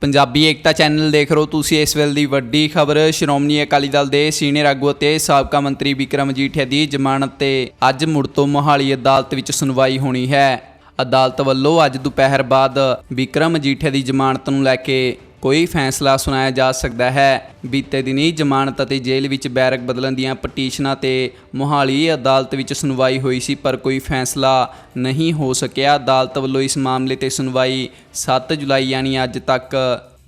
ਪੰਜਾਬੀ ਏਕਤਾ channel ਦੇਖ ਰਹੇ ਹੋ ਤੁਸੀਂ ਇਸ ਵੇਲੇ ਦੀ ਵੱਡੀ ਖਬਰ। ਸ਼੍ਰੋਮਣੀ ਅਕਾਲੀ ਦਲ ਦੇ ਸੀਨੀਅਰ ਆਗੂ ਅਤੇ ਸਾਬਕਾ ਮੰਤਰੀ ਵਿਕਰਮ ਮਜੀਠੀਆ ਦੀ ਜ਼ਮਾਨਤ ਤੇ ਅੱਜ ਮੁੜ ਤੋਂ ਮੋਹਾਲੀ ਅਦਾਲਤ ਵਿੱਚ ਸੁਣਵਾਈ ਹੋਣੀ ਹੈ। ਅਦਾਲਤ ਵੱਲੋਂ ਅੱਜ ਦੁਪਹਿਰ ਬਾਅਦ ਵਿਕਰਮ ਮਜੀਠੀਆ ਦੀ ਜ਼ਮਾਨਤ ਨੂੰ ਲੈ ਕੇ ਕੋਈ ਫੈਸਲਾ ਸੁਣਾਇਆ ਜਾ ਸਕਦਾ ਹੈ। ਬੀਤੇ ਦਿਨੀ ਜ਼ਮਾਨਤ ਅਤੇ ਜੇਲ੍ਹ ਵਿੱਚ ਬੈਰਕ ਬਦਲਣ ਦੀਆਂ ਪਟੀਸ਼ਨਾਂ ਤੇ ਮੋਹਾਲੀ ਅਦਾਲਤ ਵਿੱਚ ਸੁਣਵਾਈ ਹੋਈ ਸੀ, ਪਰ ਕੋਈ ਫੈਸਲਾ ਨਹੀਂ ਹੋ ਸਕਿਆ। ਅਦਾਲਤ ਵੱਲੋਂ ਇਸ ਮਾਮਲੇ ਤੇ ਸੁਣਵਾਈ 7 ਜੁਲਾਈ ਯਾਨੀ ਅੱਜ ਤੱਕ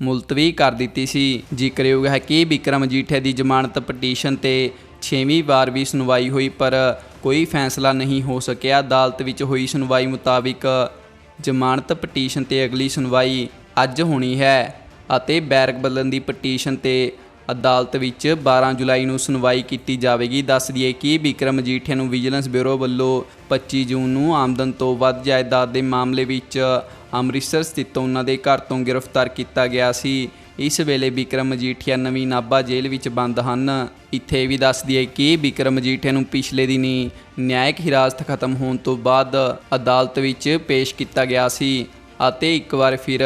ਮੁਲਤਵੀ ਕਰ ਦਿੱਤੀ ਸੀ। ਜ਼ਿਕਰਯੋਗ ਹੈ ਕਿ ਵਿਕਰਮ ਜੀਠੇ ਦੀ ਜ਼ਮਾਨਤ ਪਟੀਸ਼ਨ ਤੇ 6ਵੀਂ ਵਾਰ ਵੀ ਸੁਣਵਾਈ ਹੋਈ, ਪਰ ਕੋਈ ਫੈਸਲਾ ਨਹੀਂ ਹੋ ਸਕਿਆ। ਅਦਾਲਤ ਵਿੱਚ ਹੋਈ ਸੁਣਵਾਈ ਮੁਤਾਬਿਕ ਜ਼ਮਾਨਤ ਪਟੀਸ਼ਨ ਤੇ ਅਗਲੀ ਸੁਣਵਾਈ ਅੱਜ ਹੋਣੀ ਹੈ। ਅਤੇ ਬੈਰਕ ਬਦਲਣ ਦੀ ਪਟੀਸ਼ਨ ਤੇ ਅਦਾਲਤ ਵਿੱਚ 12 ਜੁਲਾਈ ਨੂੰ ਸੁਣਵਾਈ ਕੀਤੀ ਜਾਵੇਗੀ। ਦੱਸ ਦਈਏ ਕਿ ਵਿਕਰਮ ਮਜੀਠੀਆ ਨੂੰ ਵਿਜੀਲੈਂਸ ਬਿਊਰੋ ਵੱਲੋਂ 25 ਜੂਨ ਨੂੰ ਆਮਦਨ ਤੋਂ ਵੱਧ ਜਾਇਦਾਦ ਦੇ ਮਾਮਲੇ ਵਿੱਚ ਅੰਮ੍ਰਿਤਸਰ ਸਥਿਤ ਉਹਨਾਂ ਦੇ ਘਰ ਤੋਂ ਗ੍ਰਿਫਤਾਰ ਕੀਤਾ ਗਿਆ ਸੀ। ਇਸ ਵੇਲੇ ਵਿਕਰਮ ਮਜੀਠੀਆ ਨਵੀਂ ਨਾਭਾ ਜੇਲ੍ਹ ਵਿੱਚ ਬੰਦ ਹਨ। ਇੱਥੇ ਇਹ ਵੀ ਦੱਸ ਦਈਏ ਕਿ ਵਿਕਰਮ ਮਜੀਠੀਆ ਨੂੰ ਪਿਛਲੇ ਦਿਨੀ ਨਿਆਇਕ ਹਿਰਾਸਤ ਖਤਮ ਹੋਣ ਤੋਂ ਬਾਅਦ ਅਦਾਲਤ ਵਿੱਚ ਪੇਸ਼ ਕੀਤਾ ਗਿਆ ਸੀ ਅਤੇ ਇੱਕ ਵਾਰ ਫਿਰ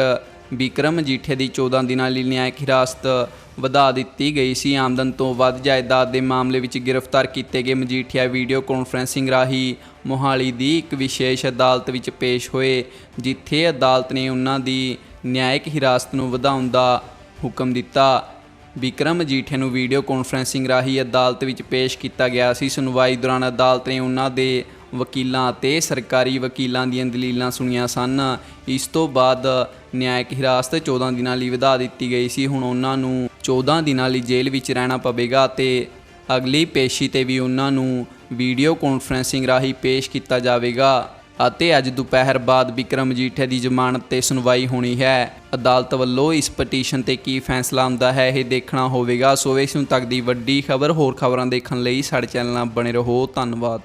ਵਿਕਰਮ ਮਜੀਠੀਆ ਦੀ 14 ਦਿਨਾਂ ਲਈ ਨਿਆਇਕ ਹਿਰਾਸਤ ਵਧਾ ਦਿੱਤੀ ਗਈ ਸੀ। ਆਮਦਨ ਤੋਂ ਵੱਧ ਜਾਇਦਾਦ ਦੇ ਮਾਮਲੇ ਵਿੱਚ ਗ੍ਰਿਫਤਾਰ ਕੀਤੇ ਗਏ ਮਜੀਠੀਆ ਵੀਡੀਓ ਕਾਨਫਰੈਂਸਿੰਗ ਰਾਹੀਂ ਮੋਹਾਲੀ ਦੀ ਇੱਕ ਵਿਸ਼ੇਸ਼ ਅਦਾਲਤ ਵਿੱਚ ਪੇਸ਼ ਹੋਏ, ਜਿੱਥੇ ਅਦਾਲਤ ਨੇ ਉਹਨਾਂ ਦੀ ਨਿਆਇਕ ਹਿਰਾਸਤ ਨੂੰ ਵਧਾਉਣ ਦਾ ਹੁਕਮ ਦਿੱਤਾ। ਵਿਕਰਮ ਮਜੀਠੀਆ ਨੂੰ ਵੀਡੀਓ ਕਾਨਫਰੈਂਸਿੰਗ ਰਾਹੀਂ ਅਦਾਲਤ ਵਿੱਚ ਪੇਸ਼ ਕੀਤਾ ਗਿਆ ਸੀ। ਸੁਣਵਾਈ ਦੌਰਾਨ ਅਦਾਲਤ ਨੇ ਉਹਨਾਂ ਦੇ ਵਕੀਲਾਂ ਅਤੇ ਸਰਕਾਰੀ ਵਕੀਲਾਂ ਦੀਆਂ ਦਲੀਲਾਂ ਸੁਣੀਆਂ ਸਨ। ਇਸ ਤੋਂ ਬਾਅਦ ਨਿਆਇਕ ਹਿਰਾਸਤ 14 ਦਿਨਾਂ ਲਈ ਵਧਾ ਦਿੱਤੀ ਗਈ ਸੀ। ਹੁਣ ਉਹਨਾਂ ਨੂੰ 14 ਦਿਨਾਂ ਲਈ ਜੇਲ੍ਹ ਵਿੱਚ ਰਹਿਣਾ ਪਵੇਗਾ ਅਤੇ ਅਗਲੀ ਪੇਸ਼ੀ ਤੇ ਵੀ ਉਹਨਾਂ ਨੂੰ ਵੀਡੀਓ ਕਾਨਫਰੈਂਸਿੰਗ ਰਾਹੀਂ ਪੇਸ਼ ਕੀਤਾ ਜਾਵੇਗਾ ਅਤੇ ਅੱਜ ਦੁਪਹਿਰ ਬਾਅਦ ਵਿਕਰਮ ਜੀਠੇ ਦੀ ਜ਼ਮਾਨਤ ਤੇ ਸੁਣਵਾਈ ਹੋਣੀ ਹੈ। ਅਦਾਲਤ ਵੱਲੋਂ ਇਸ ਪਟੀਸ਼ਨ ਤੇ ਕੀ ਫੈਸਲਾ ਆਉਂਦਾ ਹੈ ਇਹ ਦੇਖਣਾ ਹੋਵੇਗਾ। ਸੋ ਇਸ ਨੂੰ ਤੱਕ ਦੀ ਵੱਡੀ ਖਬਰ ਹੋਰ ਖਬਰਾਂ ਦੇਖਣ ਲਈ ਸਾਡੇ ਚੈਨਲ ਨਾਲ ਬਣੇ ਰਹੋ। ਧੰਨਵਾਦ।